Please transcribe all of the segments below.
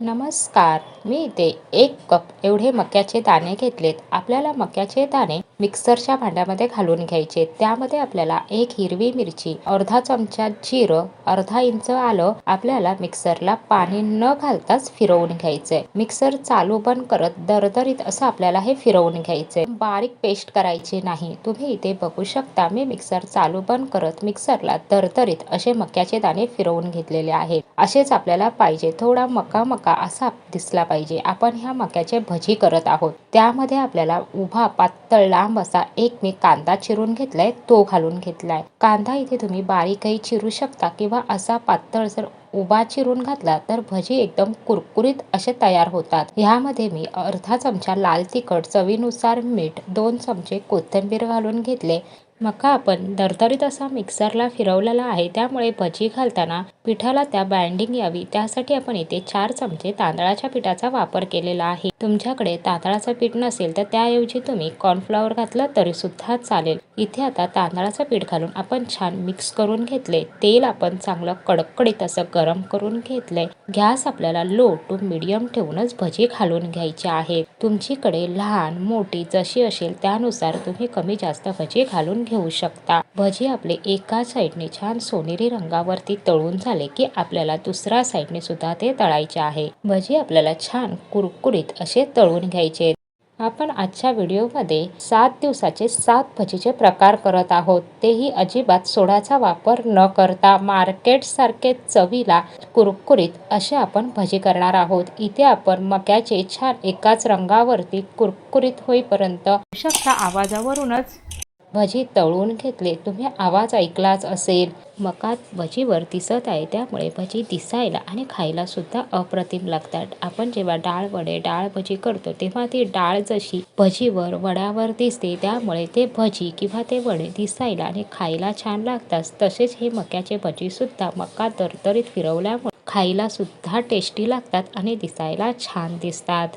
नमस्कार मी इथे एक कप एवढे मक्याचे दाणे घेतलेत. आपल्याला मक्याचे दाणे मिक्सरच्या भांड्यामध्ये घालून घ्यायचे. त्यामध्ये आपल्याला एक हिरवी मिरची अर्धा चमचा जिरं अर्धा इंच आलं आपल्याला मिक्सरला पाणी न घालताच फिरवून घ्यायचंय. मिक्सर चालू बंद करत दरदरीत असं आपल्याला हे फिरवून घ्यायचंय. बारीक पेस्ट करायची नाही. तुम्ही इथे बघू शकता मी मिक्सर चालू बंद करत मिक्सरला दरदरीत असे मक्याचे दाणे फिरवून घेतलेले आहेत. असेच आपल्याला पाहिजे थोडा मका मका मका असा दिसला पाहिजे. आपण ह्या मक्याचे भजी करत आहोत. त्यामध्ये आपल्याला उभा पातळ लांब असा एक मी कांदा चिरून घेतलाय तो घालून घेतलाय. कांदा इथे तुम्ही बारीकही चिरू शकता किंवा असा पातळ जर उभा चिरून घातला तर भजी एकदम कुरकुरीत असे तयार होतात. ह्यामध्ये मी अर्धा चमचा लाल तिखट चवीनुसार मीठ दोन चमचे कोथिंबीर घालून घेतले. मका आपण दरदरीत असा मिक्सरला फिरवलेला आहे त्यामुळे भजी घालताना पिठाला त्या बाइंडिंग यावी. त्यासाठी आपण इथे चार चमचे तांदळाच्या पिठाचा वापर केलेला आहे. तुमच्याकडे तांदळाचं पीठ नसेल तर त्याऐवजी तुम्ही कॉर्नफ्लॉवर घातलं तरी सुद्धा चालेल. इथे आता तांदळाचं पीठ घालून आपण छान मिक्स करून घेतले. तेल आपण चांगलं कडकडीत असं गरम करून घेतलंय. गॅस आपल्याला लो टू मिडियम ठेवूनच भजी घालून घ्यायची आहे. तुमचीकडे लहान मोठी जशी असेल त्यानुसार तुम्ही कमी जास्त भजी घालून घेऊ शकता. भजी आपले एका साईडने छान सोनेरी रंगावरती तळून झाले की आपल्याला दुसऱ्या साईडने सुद्धा ते तळायचे आहे. भजी आपल्याला छान कुरकुरीत असे तळून घ्यायचे. आपण आजच्या व्हिडिओमध्ये सात दिवसाचे सात भजीचे प्रकार करत आहोत. तेही अजिबात सोडाचा वापर न करता मार्केट सारखे चवीला कुरकुरीत असे आपण भजी करणार आहोत. इथे आपण मक्याचे छान एकाच रंगावरती कुरकुरीत होईपर्यंत शकता. आवाजावरूनच भजी तळून घेतले. तुम्ही आवाज ऐकलाच असेल. मका भजीवर दिसत आहे. त्यामुळे भजी दिसायला आणि खायला सुद्धा अप्रतिम लागतात. आपण जेव्हा डाळ वडे डाळ भजी करतो तेव्हा ती डाळ जशी भजीवर वड्यावर दिसते त्यामुळे ते भजी किंवा ते वडे दिसायला आणि खायला छान लागतात. तसेच हे मक्याचे भजी सुद्धा मका तरतरीत फिरवल्यामुळे खायला सुद्धा टेस्टी लागतात आणि दिसायला छान दिसतात.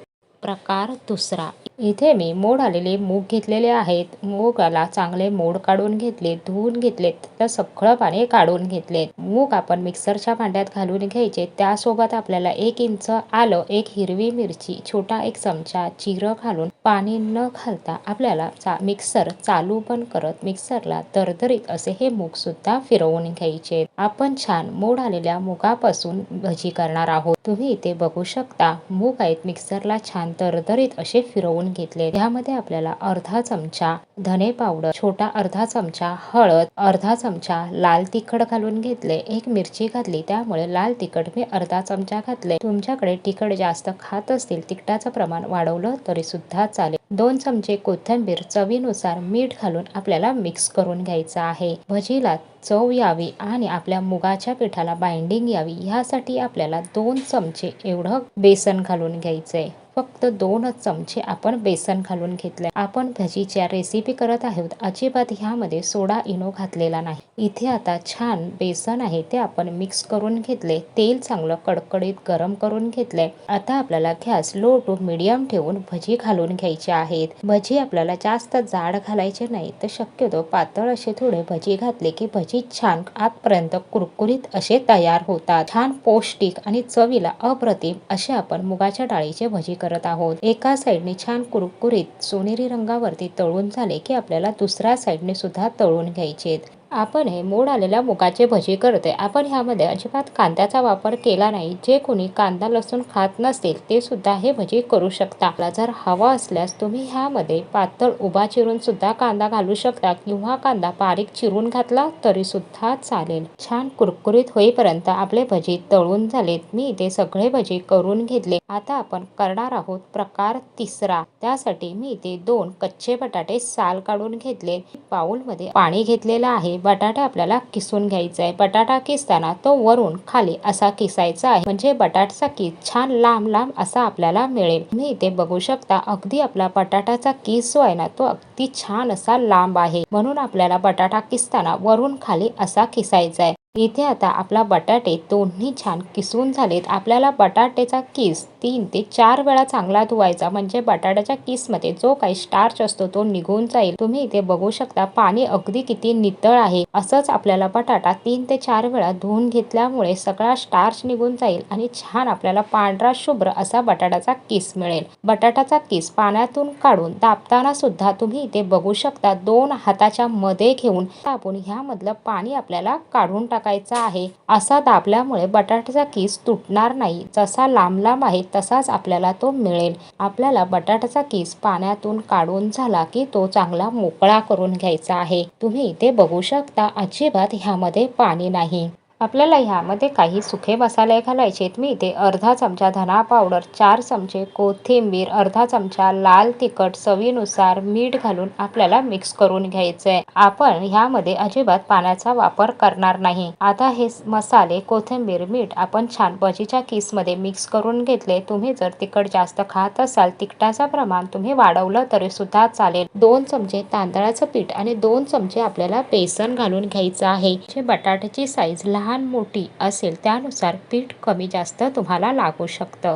प्रकार दुसरा. इथे मी मोड आलेले मूग घेतलेले आहेत. मूगाला चांगले मोड काढून घेतले धुवून घेतलेत तर सगळं पाणी काढून घेतले. मूग आपण मिक्सरच्या भांड्यात घालून घ्यायचे. त्यासोबत आपल्याला एक इंच आलं एक हिरवी मिरची छोटा एक चमचा जिरं घालून पाणी न घालता आपल्याला चा मिक्सर चालू पण करत मिक्सरला दरदरीत असे हे मूग सुद्धा फिरवून घ्यायचे. आपण छान मोड आलेल्या मुगापासून भजी करणार आहोत. तुम्ही इथे बघू शकता मूग आहेत मिक्सरला छान दरदरीत असे फिरवून घेतले. यामध्ये आपल्याला अर्धा चमचा धने पावडर छोटा अर्धा चमचा हळद अर्धा चमचा लाल तिखट घालून घेतले. एक मिरची घातली त्यामुळे लाल तिखट मी अर्धा चमचा घातले. तुमच्याकडे तिखट जास्त खात असतील तिखटाचं प्रमाण वाढवलं तरी सुद्धा चालेल. दोन चमचे कोथिंबीर चवीनुसार मीठ घालून आपल्याला मिक्स करून घ्यायचं आहे. भजीला चव यावी आणि आपल्या मुगाच्या पिठाला बाइंडिंग यावी. ह्यासाठी आपल्याला दोन चमचे एवढं बेसन घालून घ्यायचंय. फक्त दोनच चमचे आपण बेसन घालून घेतले आपण भजीच्या रेसिपी करत आहोत. अजिबात ह्यामध्ये सोडा इनो घातलेला नाही. इथे आता छान बेसन आहे ते आपण मिक्स करून घेतले तेल चांगलं कडकडीत गरम करून घेतले आता आपल्याला गॅस लो टू मिडियम ठेवून भजी घालून घ्यायचे आहेत. भजी आपल्याला जास्त जाड घालायचे नाही तर शक्यतो पातळ असे थोडे भजी घातले की भजी छान आतपर्यंत कुरकुरीत असे तयार होतात. छान पौष्टिक आणि चवीला अप्रतिम असे आपण मुगाच्या डाळीचे भजी करत आहोत. एका साईडने छान कुरकुरीत सोनेरी रंगावरती तळून झाले की आपल्याला दुसऱ्या साईडने सुद्धा तळून घ्यायचे आपण हे मोड आलेल्या मुगाचे भजी करते आपण ह्यामध्ये अजिबात कांद्याचा वापर केला नाही. जे कोणी कांदा लसूण खात नसतील ते सुद्धा हे भजी करू शकता. आपला जर हवा असल्यास तुम्ही ह्यामध्ये पातळ उभा चिरून सुद्धा कांदा घालू शकता किंवा कांदा बारीक चिरून घातला तरी सुद्धा चालेल. छान कुरकुरीत होईपर्यंत आपले भजी तळून झालेत. मी इथे सगळे भजी करून घेतले. आता आपण करणार आहोत प्रकार तिसरा. त्यासाठी मी इथे दोन कच्चे बटाटे साल काढून घेतले. बाऊलमध्ये पाणी घेतलेलं आहे. बटाटा आपल्याला किसून घ्यायचा आहे. बटाटा किसताना तो वरून खाली असा किसायचा आहे. म्हणजे बटाटाचा किस छान लांब लांब असा आपल्याला मिळेल. तुम्ही इथे बघू शकता अगदी आपला बटाटाचा किस जो आहे ना तो अगदी छान असा लांब आहे. म्हणून आपल्याला बटाटा किसताना वरून खाली असा किसायचा आहे. इथे आता आपला बटाटे दोन्ही छान किसून झालेत. आपल्याला बटाट्याचा किस तीन ते चार वेळा चांगला धुवायचा. म्हणजे बटाट्याच्या किसमध्ये जो काही स्टार्च असतो तो निघून जाईल. तुम्ही इथे बघू शकता पाणी अगदी किती नितळ आहे. असंच आपल्याला बटाटा तीन ते चार वेळा धुवून घेतल्यामुळे सगळा स्टार्च निघून जाईल आणि छान आपल्याला पांढरा शुभ्र असा बटाट्याचा किस मिळेल. बटाट्याचा किस पाण्यातून काढून दाबताना सुद्धा तुम्ही इथे बघू शकता दोन हाताच्या मध्ये घेऊन आपण ह्यामधलं पाणी आपल्याला काढून टाकायचा आहे. असा दाबल्यामुळे बटाट्याचा किस तुटणार नाही. जसा लांब लांब आहे तसाच आपल्याला तो मिळेल. आपल्याला बटाट्याचा किस पाण्यातून काढून झाला की तो चांगला मोकळा करून घ्यायचा आहे. तुम्ही इथे बघू शकता अजिबात ह्यामध्ये पाणी नाही. आपल्याला ह्यामध्ये काही सुखे मसाले घालायचे आहेत मी इथे अर्धा चमचा धना पावडर चार चमचे कोथिंबीर अर्धा चमचा लाल तिखट चवीनुसार मीठ घालून आपल्याला मिक्स करून घ्यायचंय. आपण ह्यामध्ये अजिबात पाण्याचा वापर करणार नाही. आता हे मसाले कोथिंबीर मीठ आपण छान भजीच्या किसमध्ये मिक्स करून घेतले. तुम्ही जर तिखट जास्त खात असाल तिखटाचं प्रमाण तुम्ही वाढवलं तरी सुद्धा चालेल. दोन चमचे तांदळाचं पीठ आणि दोन चमचे आपल्याला बेसन घालून घ्यायचं आहे. जे बटाट्याची साईज लहान मोठी असेल त्यानुसार पीठ कमी जास्त तुम्हाला लागू शकतं.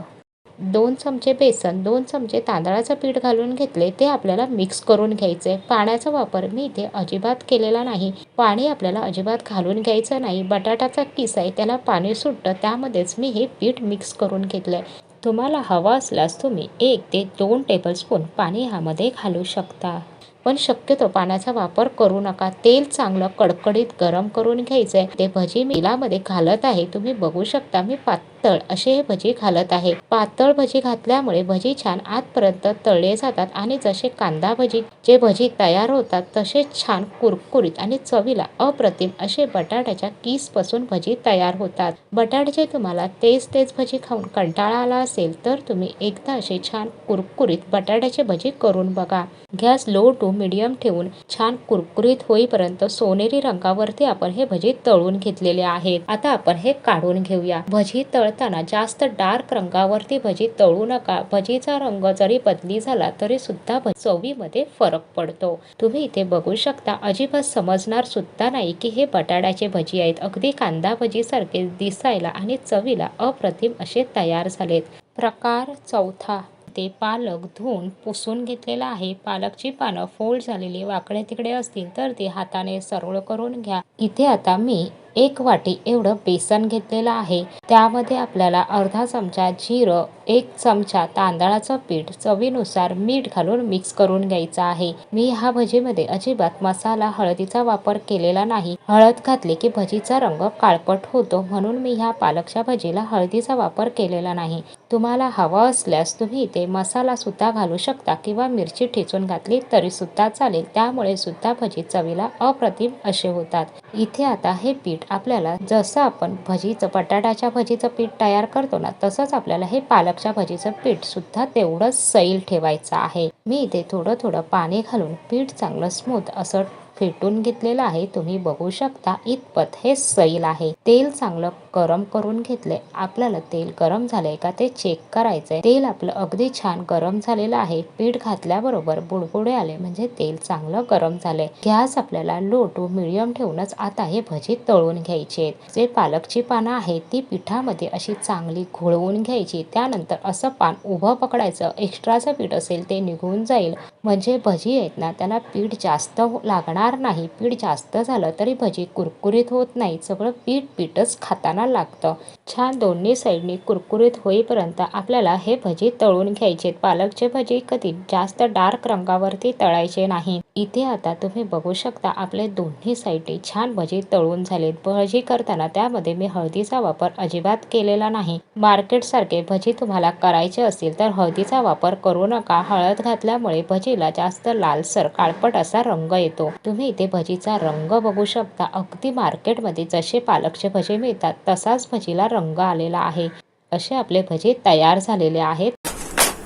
दोन चमचे बेसन दोन चमचे तांदळाचं पीठ घालून घेतले ते आपल्याला मिक्स करून घ्यायचे. पाण्याचा वापर मी इथे अजिबात केलेला नाही. पाणी आपल्याला अजिबात घालून घ्यायचं नाही. बटाटाचा किस आहे त्याला पाणी सुटतं त्यामध्येच मी हे पीठ मिक्स करून घेतलं तुम्हाला हवा असल्यास तुम्ही एक ते दोन टेबलस्पून पाणी ह्यामध्ये घालू शकता. पण शक्यतो पाण्याचा वापर करू नका. तेल चांगलं कडकडीत गरम करून घ्यायचंय. ते भजी मिलामध्ये घालत आहे. तुम्ही बघू शकता. मी पातळ असे हे भजी घालत आहे. पातळ भजी घातल्यामुळे भजी छान आतपर्यंत तळले जातात आणि जसे कांदा भजी जे भजी तयार होतात तसे छान कुरकुरीत आणि चवीला अप्रतिम असे बटाट्याच्या किसपासून भजी तयार होतात. बटाट्याचे तुम्हाला तेच तेच भजी खाऊन कंटाळा आला असेल तर तुम्ही एकदा असे छान कुरकुरीत बटाट्याचे भजी करून बघा. गॅस लो टू मिडियम ठेवून छान कुरकुरीत होईपर्यंत सोनेरी रंगावरती आपण हे भजी तळून घेतलेले आहेत. आता आपण हे काढून घेऊया. भजी तळ तळताना जास्त डार्क रंगावरती भजी तळू नका. भजीचा रंग जरी बदली झाला तरी सुद्धा चवीमध्ये फरक पडतो. तुम्ही इथे बघू शकता अजिबात समजणार सुद्धा नाही की हे बटाट्याचे भजी आहेत. अगदी कांदा भजी सारखे दिसायला आणि चवीला अप्रतिम असे तयार झालेत. प्रकार चौथा. ते पालक धुवून पुसून घेतलेला आहे. पालकची पानं फोल्ड झालेली वाकडे तिकडे असतील तर ती हाताने सरळ करून घ्या. इथे आता मी एक वाटी एवढं बेसन घेतलेलं आहे. त्यामध्ये आपल्याला अर्धा चमचा जिरं एक चमचा तांदळाचं पीठ चवीनुसार मीठ घालून मिक्स करून घ्यायचं आहे. मी ह्या भजीमध्ये अजिबात मसाला हळदीचा वापर केलेला नाही. हळद घातली की भजीचा रंग काळपट होतो म्हणून मी ह्या पालकच्या भजीला हळदीचा वापर केलेला नाही. तुम्हाला हवा असल्यास तुम्ही इथे मसाला सुद्धा घालू शकता किंवा मिरची ठेचून घातली तरी सुद्धा चालेल. त्यामुळे सुद्धा भजी चवीला अप्रतिम असे होतात. इथे आता हे पीठ आपल्याला जसं आपण भजीचं बटाट्याच्या भजीचं पीठ तयार करतो ना तसंच आपल्याला हे पालकच्या भजीचं पीठ सुद्धा तेवढंच सैल ठेवायचं आहे. मी इथे थोडं थोडं पाणी घालून पीठ चांगलं स्मूथ असं फेटून घेतलेलं आहे. तुम्ही बघू शकता इतपत हे सैल आहे. तेल चांगलं गरम करून घेतले. आपल्याला तेल गरम झालंय का ते चेक करायचंय. तेल आपलं अगदी छान गरम झालेलं आहे. पीठ घातल्याबरोबर बुडबुडे आले म्हणजे तेल चांगलं गरम झालंय. गॅस आपल्याला लो टू मिडियम ठेवूनच आता हे भजी तळून घ्यायचे. जे पालकची पानं आहेत ती पिठामध्ये अशी चांगली घोळवून घ्यायची. त्यानंतर असं पान उभं पकडायचं. एक्स्ट्राचं पीठ असेल ते निघून जाईल. म्हणजे भजी आहेत ना त्याला पीठ जास्त लागणार नाही. पीठ जास्त झालं तरी भजी कुरकुरीत होत नाही. सगळं पीठ पीठच खाताना लागतं. छान दोन्ही साईडनी कुरकुरीत होईपर्यंत आपल्याला हे भजी तळून घ्यायचे पालकचे भजी कधी जास्त डार्क रंगावरती तळायचे नाही. इथे आता तुम्ही बघू शकता आपले दोन्ही साईडनी छान भजी तळून झालेत. भजी करताना त्यामध्ये मी हळदीचा वापर अजिबात केलेला नाही. मार्केट सारखे भजी तुम्हाला करायचे असतील तर हळदीचा वापर करू नका. हळद घातल्यामुळे भजीला जास्त लालसर काळपट असा रंग येतो. तुम्ही इथे भजीचा रंग बघू शकता. अगदी मार्केटमध्ये जसे पालकचे भजी मिळतात तसाच भजीला रंग आलेला आहे. असे आपले भजी तयार झालेले आहेत.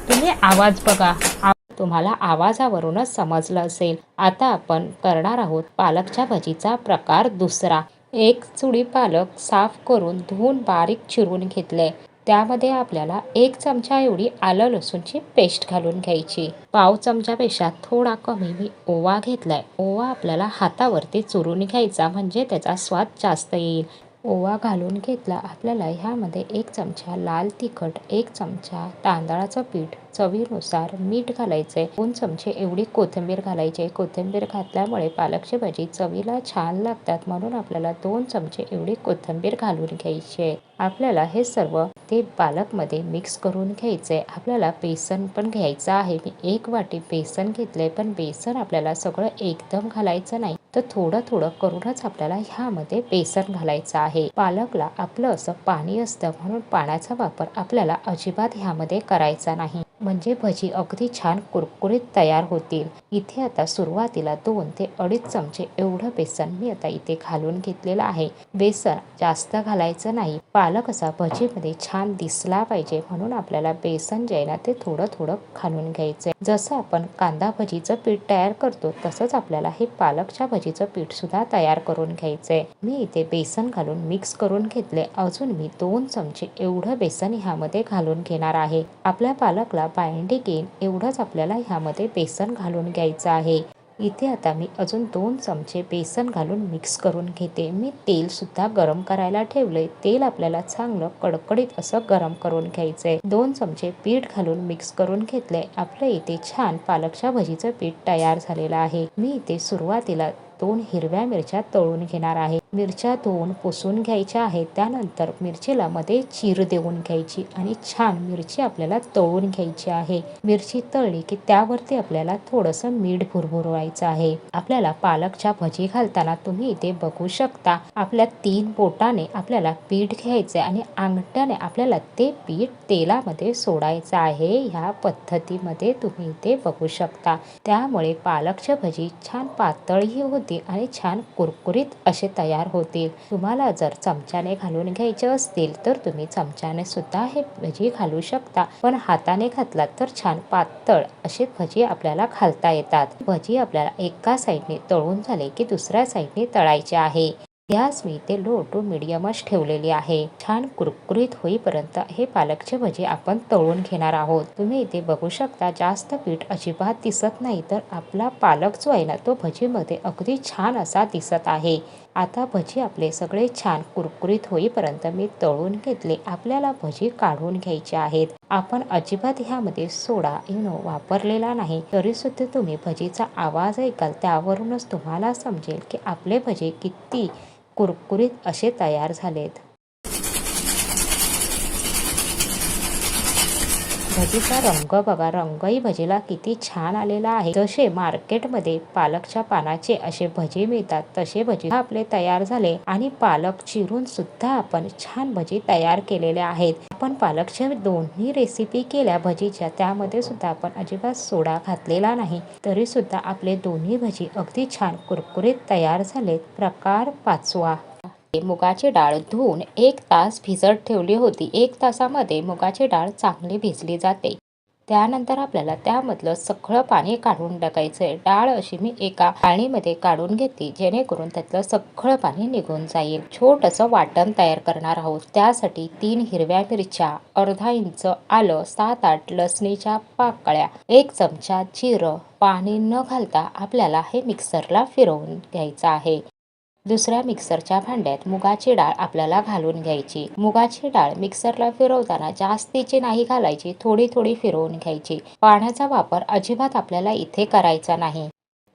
तुम्ही आवाज बघा. तुम्हाला आवाजावरूनच समजलं असेल. आता आपण करणार आहोत पालकच्या भजीचा प्रकार दुसरा. एक चुडी पालक साफ करून धुवून बारीक चिरून घेतले. त्यामध्ये आपल्याला एक चमचा एवढी आलं लसूणची पेस्ट घालून घ्यायची. पाव चमच्यापेक्षा थोडा कमी मी ओवा घेतलाय. ओवा आपल्याला हातावरती चुरून घ्यायचा म्हणजे त्याचा स्वाद जास्त येईल. ओवा घालून घेतला. आपल्याला ह्यामध्ये एक चमचा लाल तिखट एक चमचा तांदळाचं पीठ चवीनुसार मीठ घालायचे दोन चमचे एवढी कोथिंबीर घालायची. कोथिंबीर घातल्यामुळे पालकची भाजी चवीला छान लागतात म्हणून आपल्याला दोन चमचे एवढी कोथिंबीर घालून घ्यायची. आहे आपल्याला हे सर्व ते पालकमध्ये मिक्स करून घ्यायचे. आपल्याला बेसन पण घ्यायचं आहे. मी एक वाटी बेसन घेतलंय पण बेसन आपल्याला सगळं एकदम घालायचं नाही. तर थोडं थोडं करूनच आपल्याला ह्यामध्ये बेसन घालायचं आहे. पालकला आपलं असं पाणी असतं म्हणून पाण्याचा वापर आपल्याला अजिबात ह्यामध्ये करायचा नाही. म्हणजे भजी अगदी छान कुरकुरीत तयार होतील. इथे आता सुरुवातीला दोन ते अडीच चमचे एवढं बेसन मी आता इथे घालून घेतलेलं आहे. बेसन जास्त घालायचं नाही. पालक असा भजीमध्ये छान दिसला पाहिजे म्हणून आपल्याला बेसन जे आहे ना ते थोडं थोडं घालून घ्यायचं आहे जसं आपण कांदा भजीचं पीठ तयार करतो तसंच आपल्याला हे पालकच्या भजीचं पीठ सुद्धा तयार करून घ्यायचंय. मी इथे बेसन घालून मिक्स करून घेतले. अजून मी दोन चमचे एवढं बेसन ह्यामध्ये घालून घेणार आहे. आपल्या पालकला बाइंडिंग येईल एवढंच आपल्याला ह्यामध्ये बेसन घालून घ्यायचं आहे. इथे आता मी अजून दोन चमचे बेसन घालून मिक्स करून घेते. मी तेल सुद्धा गरम करायला ठेवलंय. तेल आपल्याला चांगलं कडकडीत असं गरम करून घ्यायचंय. दोन चमचे पीठ घालून मिक्स करून घेतलंय. आपलं इथे छान पालकच्या भजीचं पीठ तयार झालेलं आहे. मी इथे सुरुवातीला दोन हिरव्या मिरच्या तळून घेणार आहे. मिरच्या धुवून पुसून घ्यायच्या आहेत. त्यानंतर मिरचीला मध्ये चीर देऊन घ्यायची आणि छान मिरची आपल्याला तळून घ्यायची आहे. मिरची तळली की त्यावरती आपल्याला थोडंसं मीठ भुरभुरवायचं आहे. आपल्याला पालकच्या भजी घालताना तुम्ही इथे बघू शकता. आपल्या तीन बोटाने आपल्याला पीठ घ्यायचे आणि अंगठ्याने आपल्याला ते पीठ तेलामध्ये सोडायचं आहे. ह्या पद्धतीमध्ये तुम्ही इथे बघू शकता. त्यामुळे पालकच्या भजी छान पातळही होती आणि छान कुरकुरीत असे तयार होतील. तुम्हाला जर चमच्याने घालून घ्यायचे असतील तर तुम्ही चमच्याने सुद्धा हे भजी घालू शकता. पण हाताने घातलात तर छान पातळ असे भजी आपल्याला घालता येतात. भजी आपल्याला एका साईडने तळून झाले की दुसऱ्या साईडने तळायचे आहे. गॅस मी ते लो टू मिडियमच ठेवलेली आहे. छान कुरकुरीत होईपर्यंत हे पालकचे भजी आपण तळून घेणार आहोत. तुम्ही इथे बघू शकता जास्त पीठ अजिबात दिसत नाही तर आपला पालक जो आहे ना तो भजीमध्ये अगदी छान असा दिसत आहे. आता भजी आपले सगळे छान कुरकुरीत होईपर्यंत मी तळून घेतले. आपल्याला भजी काढून घ्यायचे आहेत. आपण अजिबात ह्यामध्ये सोडा इनो वापरलेला नाही. तरी सुद्धा तुम्ही भजीचा आवाज ऐकाल त्यावरूनच तुम्हाला समजेल की आपले भजी किती कुरकुरीत असे तयार झालेत. भजीचा रंग बघा. रंगही भजीला किती छान आलेला आहे. जसे मार्केटमध्ये पालकच्या पानाचे असे भजी मिळतात तसे भजी आपले तयार झाले आणि पालक चिरून सुद्धा आपण छान भजी तयार केलेले आहेत. आपण पालकच्या दोन्ही रेसिपी केल्या भजीच्या त्यामध्ये सुद्धा आपण अजिबात सोडा घातलेला नाही. तरी सुद्धा आपले दोन्ही भजी अगदी छान कुरकुरीत तयार झालेत. प्रकार पाचवा. मुगाची डाळ धुवून एक तास भिजत ठेवली होती. एक तासामध्ये मुगाची डाळ चांगली भिजली जाते. त्यानंतर आपल्याला त्यामधलं सगळं पाणी काढून टाकायचंय. डाळ अशी मी एका पाणीमध्ये काढून घेतली जेणेकरून त्यातलं सगळं पाणी निघून जाईल. छोटंसं वाटण तयार करणार आहोत. त्यासाठी तीन हिरव्या मिरच्या अर्धा इंच आलं सात आठ लसणीच्या पाकळ्या एक चमचा जिरं. पाणी न घालता आपल्याला हे मिक्सरला फिरवून घ्यायचं आहे. दुसऱ्या मिक्सरच्या भांड्यात मुगाची डाळ आपल्याला घालून घ्यायची. मुगाची डाळ मिक्सरला फिरवताना जास्तीची नाही घालायची थोडी थोडी फिरवून घ्यायची. पाण्याचा वापर अजिबात आपल्याला इथे करायचा नाही.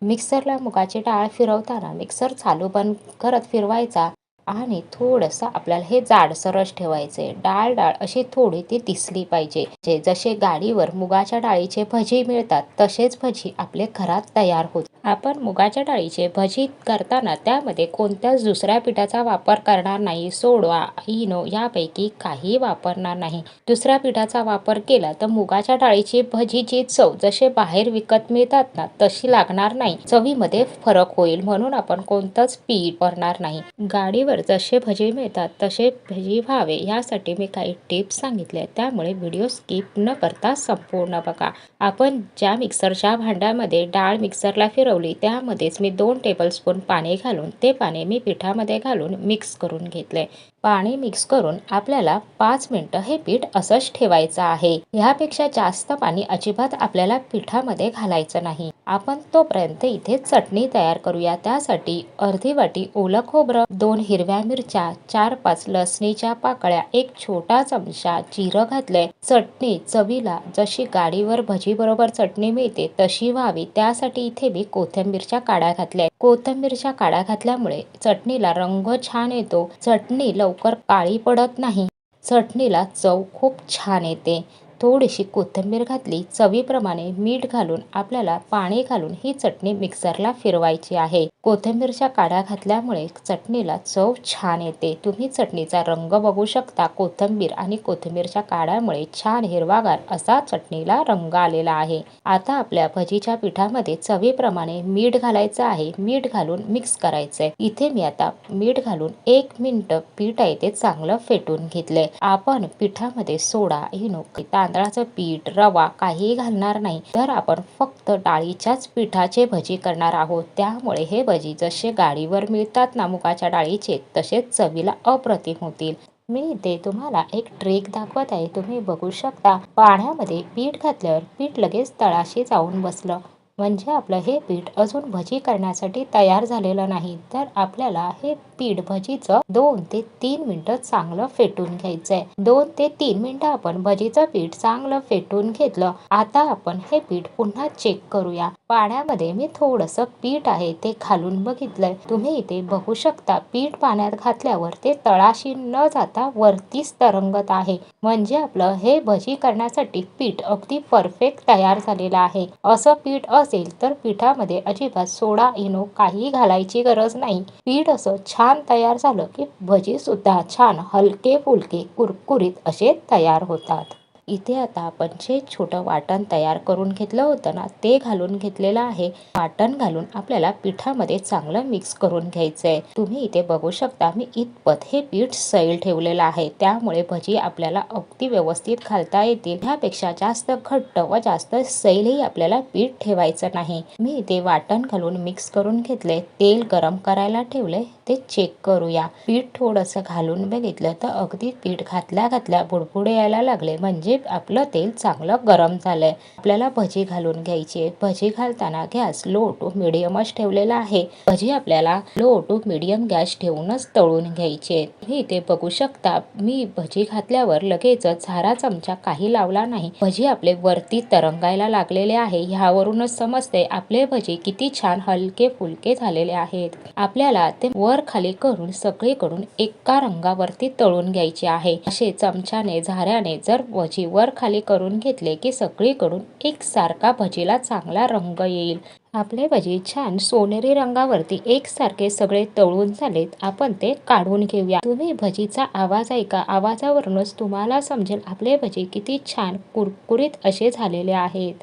मिक्सरला मुगाची डाळ फिरवताना मिक्सर चालू बंद करत फिरवायचा. आणि थोडंसं आपल्याला हे जाडसरच ठेवायचे डाळ डाळ अशी थोडी ती दिसली पाहिजे. जे जसे गाडीवर मुगाच्या डाळीचे भजी मिळतात तसेच भजी आपले घरात तयार होत. आपण मुगाच्या डाळीचे भजी करताना त्यामध्ये कोणत्याच दुसऱ्या पिठाचा वापर करणार नाही. सोडवा इनो यापैकी काही वापरणार नाही. दुसऱ्या पिठाचा वापर केला तर मुगाच्या डाळीची भजीची चव जसे बाहेर विकत मिळतात ना तशी लागणार नाही. चवीमध्ये फरक होईल म्हणून आपण कोणतंच पीठ भरणार नाही. गाडीवर जसे भजी मिळतात तसे भजी व्हावे यासाठी मी काही टिप्स सांगितले त्यामुळे व्हिडिओ स्किप न करता संपूर्ण बघा. आपण ज्या मिक्सरच्या भांड्यामध्ये डाळ मिक्सरला फिरवली त्यामध्येच मी दोन टेबलस्पून पाणी घालून ते पाणी मी पिठामध्ये घालून मिक्स करून घेतले पाणी मिक्स करून आपल्याला पाच मिनटं हे पीठ असंच ठेवायचं आहे. ह्यापेक्षा जास्त पाणी अजिबात आपल्याला पिठामध्ये घालायचं नाही. आपण तोपर्यंत इथे चटणी तयार करूया. त्यासाठी अर्धी वाटी ओलं खोबरं दोन हिरव्या मिरच्या चार पाच लसणीच्या पाकळ्या एक छोटा चमचा जिरं घातलंय. चटणी चवीला जशी गाडीवर भजी बरोबर चटणी मिळते तशी व्हावी. त्यासाठी इथे मी कोथिंबीरच्या काड्या घातल्या कोथिंबीरच्या काड्या घातल्यामुळे चटणीला रंग छान येतो. चटणी लवकर काळी पडत नाही. चटणीला चव खूप छान येते. थोडीशी कोथिंबीर घातली. चवीप्रमाणे मीठ घालून आपल्याला पाणी घालून ही चटणी मिक्सरला फिरवायची आहे. कोथिंबीरच्या काड्या घातल्यामुळे चटणीला चव छान येते. तुम्ही चटणीचा रंग बघू शकता. कोथिंबीर आणि कोथिंबीरच्या काड्यामुळे छान हिरवागार असा चटणीला रंग आलेला आहे. आता आपल्या भजीच्या पिठामध्ये चवीप्रमाणे मीठ घालायचं आहे. मीठ घालून मिक्स करायचंय. इथे मी आता मीठ घालून एक मिनिट पीठ आहे ते चांगलं फेटून घेतलंय. आपण पिठामध्ये सोडा इनो तांदळाचं पीठ रवा काहीही घालणार नाही. तर आपण फक्त डाळीच्याच पिठाचे भजी करणार आहोत. त्यामुळे हे भजी जसे गाडीवर मिळतात ना मुगाच्या डाळीचे तसेच चवीला अप्रतिम होतील. मी इथे तुम्हाला एक ट्रेक दाखवत आहे. तुम्ही बघू शकता पाण्यामध्ये पीठ घातल्यावर पीठ लगेच तळाशी जाऊन बसलं. म्हणजे आपलं हे पीठ अजून भजी करण्यासाठी तयार झालेलं नाही तर आपल्याला हे पीठ भजीचं दोन ते तीन मिनिटं चांगलं फेटून घ्यायचंय. दोन ते तीन मिनिटं आपण भजीचं पीठ चांगलं फेटून घेतलं. आता आपण हे पीठ पुन्हा चेक करूया. पाण्यामध्ये मी थोडंसं पीठ आहे ते घालून बघितलंय. तुम्ही इथे बघू शकता पीठ पाण्यात घातल्यावर ते तळाशी न जाता वरतीच तरंगत आहे. म्हणजे आपलं हे भजी करण्यासाठी पीठ अगदी परफेक्ट तयार झालेलं आहे. असं पीठ असेल तर पिठामध्ये अजिबात सोडा इनो काही घालायची गरज नाही. पीठ असं छान तयार झालं की भजी सुद्धा छान हलके फुलके कुरकुरीत असे तयार होतात. इथे आता आपण जे छोटं वाटण तयार करून घेतलं होतं ना ते घालून घेतलेलं आहे. वाटण घालून आपल्याला पिठामध्ये चांगलं मिक्स करून घ्यायचं आहे तुम्ही इथे बघू शकता मी इतपत हे पीठ सैल ठेवलेलं आहे. त्यामुळे भजी आपल्याला अगदी व्यवस्थित घालता येतील. ह्यापेक्षा जास्त घट्ट व जास्त सैलही आपल्याला पीठ ठेवायचं नाही. मी इथे वाटण घालून मिक्स करून घेतले. तेल गरम करायला ठेवले. ते चेक करूया. पीठ थोडंसं घालून बघितलं तर अगदी पीठ घातल्या घातल्या बुडबुडे यायला लागले. म्हणजे आपलं तेल चांगलं गरम झालंय. आपल्याला भजी घालून घ्यायची भजी घालताना गॅस लो टू मिडियमच ठेवलेला आहे. भजी आपल्याला लो टू मिडियम गॅस ठेवूनच तळून घ्यायचे तुम्ही इथे बघू शकता मी भजी घातल्यावर लगेचच झारा चमचा काही लावला नाही. भजी आपले वरती तरंगायला लागलेले आहे. ह्यावरूनच समजते आपले भजी किती छान हलके फुलके झालेले आहेत. आपल्याला ते वर खाली करून सगळीकडून एका रंगावरती तळून घ्यायचे आहे. असे चमच्याने झाऱ्याने जर भजी वर खाली करून घेतले की सगळीकडून एकसारखा भजीला चांगला रंग येईल. आपले भजी छान सोनेरी रंगावरती एकसारखे सगळे तळून झालेत. आपण ते काढून घेऊया. तुम्ही भजीचा आवाज ऐका. आवाजावरूनच तुम्हाला समजेल आपले भजी किती छान कुरकुरीत असे झालेले आहेत.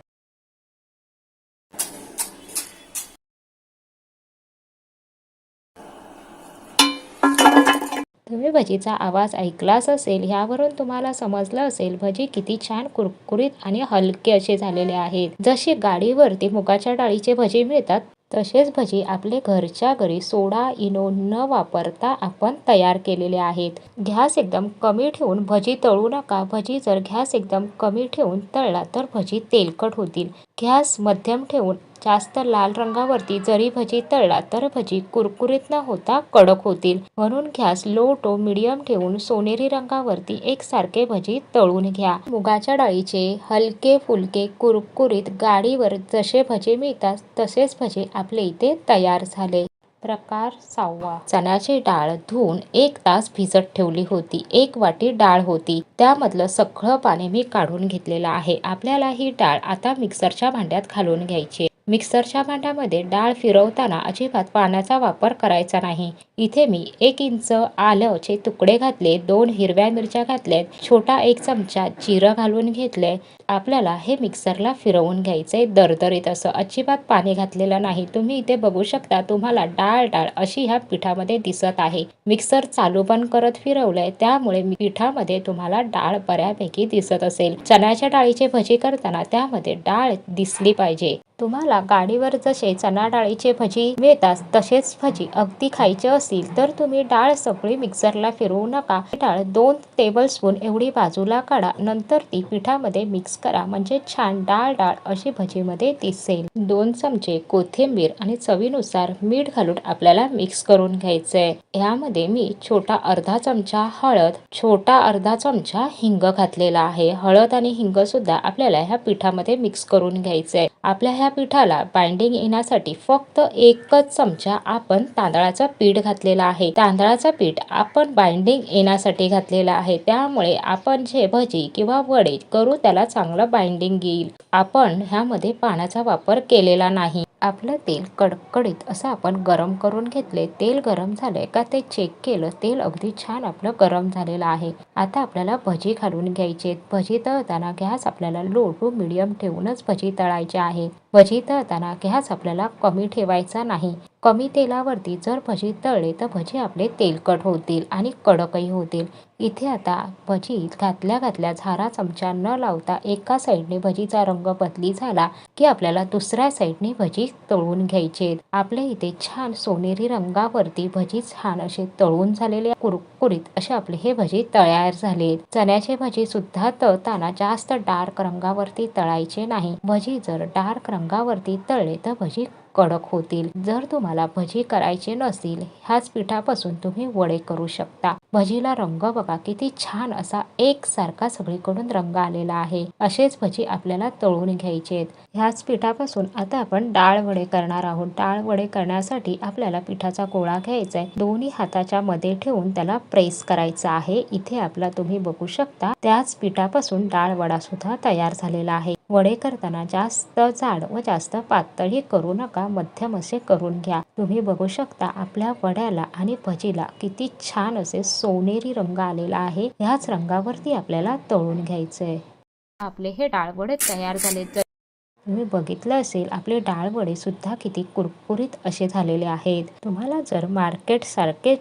तुम्ही भजीचा आवाज ऐकलाच असेल ह्यावरून तुम्हाला समजलं असेल भजी किती छान कुरकुरीत आणि हलके असे झालेले आहेत. जसे गाडीवरती मुगाच्या डाळीचे भजी मिळतात तसेच भजी आपले घरच्या घरी सोडा इनो न वापरता आपण तयार केलेले आहेत. घ्यास एकदम कमी ठेवून भजी तळू नका. भजी जर गॅस एकदम कमी ठेवून तळला तर भजी तेलकट होतील. गॅस मध्यम ठेवून जास्त लाल रंगावरती जरी भजी तळला तर भजी कुरकुरीत न होता कडक होतील. म्हणून गॅस लो टू मिडियम ठेवून सोनेरी रंगावरती एकसारखे भजी तळून घ्या. मुगाच्या डाळीचे हलके फुलके कुरकुरीत गाडीवर जसे भजी मिळतात तसेच भजी आपले इथे तयार झाले. प्रकार सहावा. चण्याची डाळ धुवून एक तास भिजत ठेवली होती. एक वाटी डाळ होती. त्यामधलं सगळं पाणी मी काढून घेतलेलं आहे. आपल्याला ही डाळ आता मिक्सरच्या भांड्यात घालून घ्यायची मिक्सरच्या भांड्यामध्ये डाळ फिरवताना अजिबात पाण्याचा वापर करायचा नाही. इथे मी एक इंच आलंचे तुकडे घातले दोन हिरव्या मिरच्या घातल्यात छोटा एक चमचा जिरं घालून घेतले. आपल्याला हे मिक्सरला फिरवून घ्यायचंय दरदरीत असं अजिबात पाणी घातलेलं नाही. तुम्ही इथे बघू शकता तुम्हाला डाळ डाळ अशी ह्या पिठामध्ये दिसत आहे. मिक्सर चालू पण करत फिरवलंय त्यामुळे पिठामध्ये तुम्हाला डाळ बऱ्यापैकी दिसत असेल. चण्याच्या डाळीचे भजी करताना त्यामध्ये डाळ दिसली पाहिजे. तुम्हाला गाडीवर जसे चणा डाळीचे भजी मिळतात तसेच भजी अगदी खायचे असतील तर तुम्ही डाळ सगळी मिक्सरला फिरवू नका. डाळ दोन टेबलस्पून एवढी बाजूला काढा नंतर ती पिठामध्ये मिक्स करा. म्हणजे छान डाळ डाळ अशी भजीमध्ये दिसेल. दोन चमचे कोथिंबीर आणि चवीनुसार मीठ घालून आपल्याला मिक्स करून घ्यायचंय. यामध्ये मी छोटा अर्धा चमचा हळद छोटा अर्धा चमचा हिंग घातलेला आहे. हळद आणि हिंग सुद्धा आपल्याला ह्या पिठामध्ये मिक्स करून घ्यायचंय. आपल्या ह्या पिठाला बाइंडिंग येण्यासाठी फक्त एकच चमचा आपण तांदळाचा पीठ घातलेला आहे. तांदळाचा पीठ आपण बाइंडिंग येण्यासाठी घातलेला आहे. त्यामुळे आपण जे भजी किंवा वडे करू त्याला चांगलं बाइंडिंग येईल. आपण ह्यामध्ये पाण्याचा वापर केलेला नाही. आपलं तेल कडकडीत असं आपण गरम करून घेतले. तेल गरम झालंय का ते चेक केलं. तेल अगदी छान आपलं गरम झालेलं आहे. आता आपल्याला भजी घालून घ्यायचे भजी तळताना गॅस आपल्याला लो टू मिडियम ठेवूनच भजी तळायची आहे. भजी तळताना गॅस आपल्याला कमी ठेवायचा नाही. कमी तेलावरती जर भजी तळले तर भजी आपले तेलकट होतील आणि कडकही होतील. इथे आता भजी घातल्या घातल्या झारा चमचा न लावता एका साईडने भजीचा रंग बदली झाला की आपल्याला दुसऱ्या साईडने भजी तळून घ्यायचे. आपल्या इथे छान सोनेरी रंगावरती भजी छान असे तळून झालेले कुरकुरीत असे आपले हे भजी तयार झाले. चण्याचे भजी सुद्धा तळताना जास्त डार्क रंगावरती तळायचे नाही. भजी जर डार्क रंग रंगावरती तळले तर भजी कडक होतील. जर तुम्हाला भजी करायचे नसतील ह्याच पिठापासून तुम्ही वडे करू शकता. भजीला रंग बघा किती छान असा एक सारखा सगळीकडून रंग आलेला आहे. असेच भजी आपल्याला तळून घ्यायचे ह्याच पिठापासून आता आपण डाळ वडे करणार आहोत. डाळ वडे करण्यासाठी आपल्याला पिठाचा गोळा घ्यायचा आहे. दोन्ही हाताच्या मध्ये ठेवून त्याला प्रेस करायचा आहे. इथे आपला तुम्ही बघू शकता त्याच पिठापासून डाळ वडा सुद्धा तयार झालेला आहे. वडे करताना जास्त जाड व जास्त पातळी करू नका. मध्यम असे करून घ्या. तुम्ही बघू शकता आपल्या वड्याला आणि भजीला किती छान असे सोनेरी रंग आलेला आहे. ह्याच रंगावरती आपल्याला तळून घ्यायचंय. आपले हे डाळवडे तयार झाले तर तुम्ही बघितलं असेल आपले डाळवडे सुद्धा किती कुरकुरीत असे झालेले आहेत. तुम्हाला जर मार्केट सारखे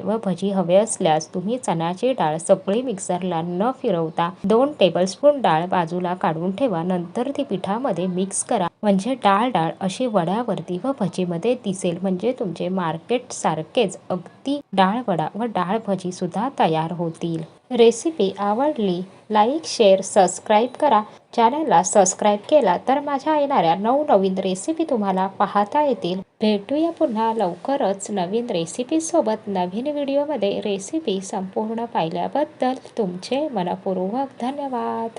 व भजी हवे असल्यास तुम्ही चण्याची डाळ सगळी मिक्सरला न फिरवता दोन टेबलस्पून डाळ बाजूला काढून ठेवा. नंतर ती पिठामध्ये मिक्स करा. म्हणजे डाळ डाळ अशी वड्यावरती व भजीमध्ये दिसेल. म्हणजे तुमचे मार्केट सारखेच अगदी ती डाळवडा व डाळ भजी सुद्धा तयार होतील. रेसिपी आवडली लाईक शेअर सबस्क्राईब करा. चॅनलला सबस्क्राईब केला तर माझ्या येणाऱ्या नवनवीन रेसिपी तुम्हाला पाहता येतील. भेटूया पुन्हा लवकरच नवीन रेसिपीसोबत नवीन व्हिडिओमध्ये रेसिपी संपूर्ण पाहिल्याबद्दल तुमचे मनपूर्वक धन्यवाद.